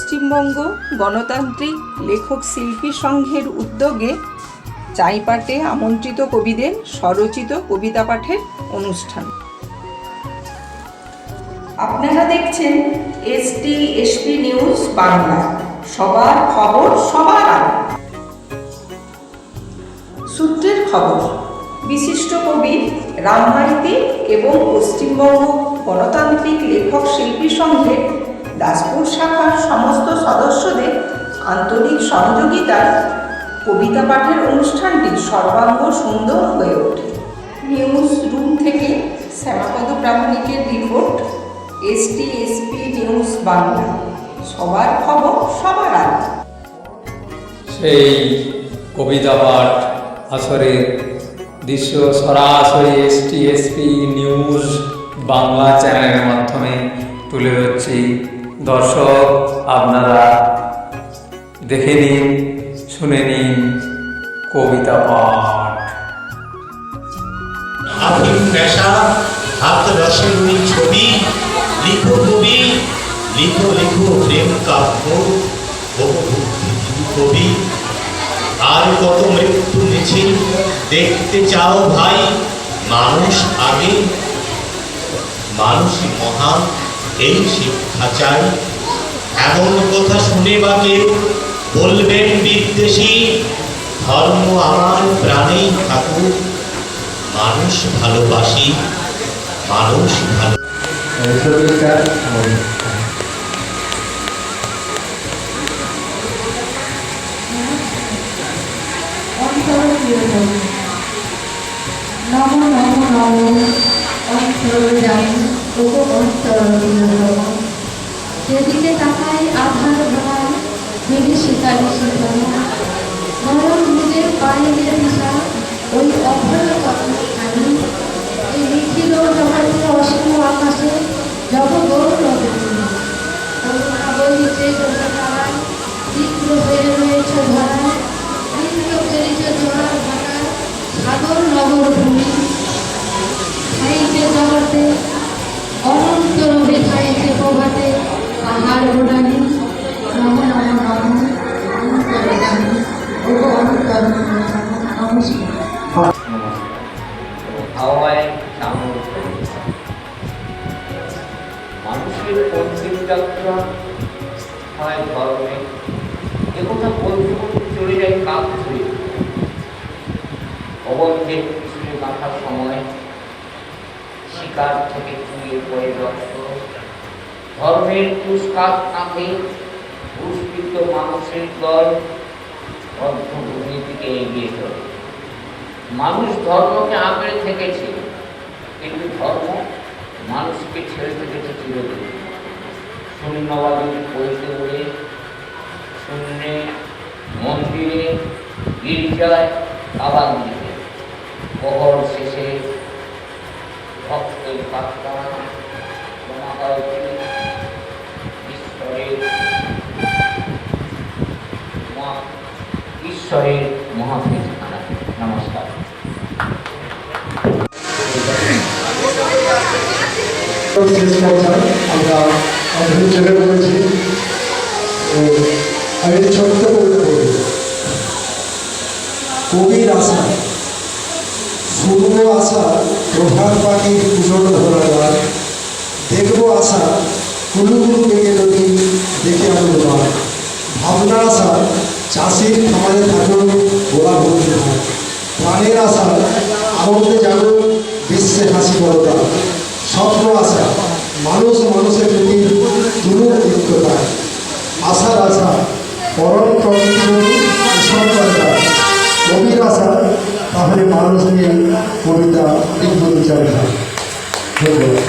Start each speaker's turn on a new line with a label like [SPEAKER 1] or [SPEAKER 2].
[SPEAKER 1] পশ্চিমবঙ্গ গণতান্ত্রিক লেখক শিল্পী সংঘের উদ্যোগে চাইপাটে আমন্ত্রিত কবিদের স্বরচিত কবিতা পাঠের অনুষ্ঠান। আপনারা দেখছেন এসটি এসপি নিউজ বাংলা। সবার খবর সবার সূত্রের খবর, বিশিষ্ট কবি রামমাইতি এবং পশ্চিমবঙ্গ গণতান্ত্রিক লেখক শিল্পী সংঘের দাসপুর শাখার সমস্ত সদস্যদের আন্তরিক সহযোগিতায় কবিতা পাঠের অনুষ্ঠানটি সর্বাঙ্গ সুন্দর হয়ে ওঠে। নিউজ রুম থেকে শ্যামাপদ প্রামাণিকের রিপোর্ট এসপি নিউজ বাংলা। সবার খবর সবার আগে।
[SPEAKER 2] সেই কবিতা পাঠ আসরের দৃশ্য সরাসরি এসটি এসপি নিউজ বাংলা চ্যানেলের মাধ্যমে তুলে ধরছি। দর্শক, আপনারা দেখে নিন, শুনে নিন কবিতা পাঠ।
[SPEAKER 3] আপনি পেশা হাত রসের ছবি, লিখো কবি, লিখো লিখো প্রেম কাব্য কবি। আর কত মৃত্যু মিছিল দেখতে চাও ভাই, মানুষ আগে মানুষই মহান। এই শিক্ষা চাই। এমন কথা শুনে বা কেউ বলবেন বিদ্বেষী, ধর্ম আমার প্রাণেই থাকুক। মানুষ ভালোবাসি, মানুষ ভালো
[SPEAKER 4] নম নম নম। অন্তর জানি তবু অন্তর যেদিকে তাকাই আধার ভরায় ভেবে শিকারি শিখানো মরণ নিজের পায়ে দিশা ওই অভয়
[SPEAKER 5] হাওয়ায় সামল মানুষের অন্তিম যাত্রা হয় ধর্মে একথা বলতে বলতে চলে যায় বাঁধার সময় শিকার থেকে চুয়ে পড়ে রক্ত। ধর্মের পুষ্কার কাঁধে পুষ্পিত মানুষের দল। অর্ধভূমির দিকে এগিয়ে চলে। মানুষ ধর্মকে আঁকড়ে থেকেছে, কিন্তু ধর্ম মানুষকে ছেড়ে থেকেছে চিরদিন। শূন্যবাদী পড়তে উড়ে শূন্যে মন্দিরে, গির্জায় দিকে পহর শেষে ভক্তের প্রার্থনা জমা হয় ঈশ্বরের ঈশ্বরের মহাবীর
[SPEAKER 6] আমাদের আমি কবির আশা শুনব আশা যায় দেখব আশা কুলুকুলু বেগে নদী দেখে আমরা বার ভাবনার আশা চাষির খামারে থাকুন গোলা প্রাণের আশা আনন্দে জাগুক বিশ্বে হাসি আশা মানুষ মানুষের প্রতি দূরের ঐক্যতায় আশার আশা, পরম কবির আশা, তাহলে মানুষ নিয়ে কবিতা লিখব বিচার ধন্যবাদ।